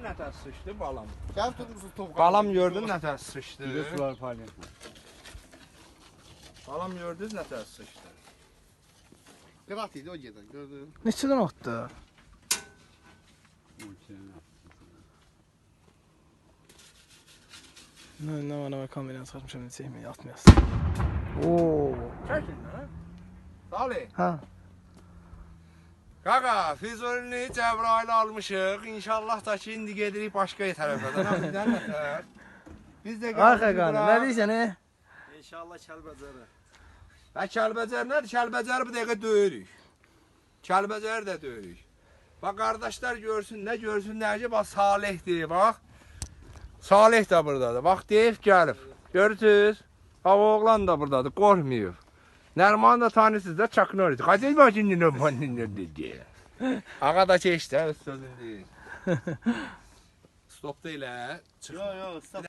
gördün ne ters sıçtı balam. Gel tutmuşsun top. Balam gördün ne ters sıçtı. Bir de sular paylaş. Balam gördün ne ters sıçtı. Kıratıydı o gece gördün. Neçədən atdı? Nə, nə var, nə var, kameranı çıxartmışam, nə çəkməyə, atmayasın. Oo. Çekin lan. Salih. Ha. Qaqa, Füzulini Cəbrayil almışıq. İnşallah da ki indi gedirik başqa tərəfə. Nə? Biz də Arxa qanı, nə deyirsən, e? İnşallah Kəlbəcərə. Və Kəlbəcər nədir? Kəlbəcəri bu dəqiqə döyürük. Kəlbəcəri də döyürük. Bax qardaşlar görsün, nə görsünlər ki, bax Salihdir, bax. Salih də burdadır. Bax deyib gəlib. Görürsüz? Bax oğlan da burdadır, qorxmayıb. Nərman da da Chuck Norris. Qaçın başın nə mənin dedi. Keçdi, öz sözün deyil. Stop da elə. Çıx. Yo yo stop.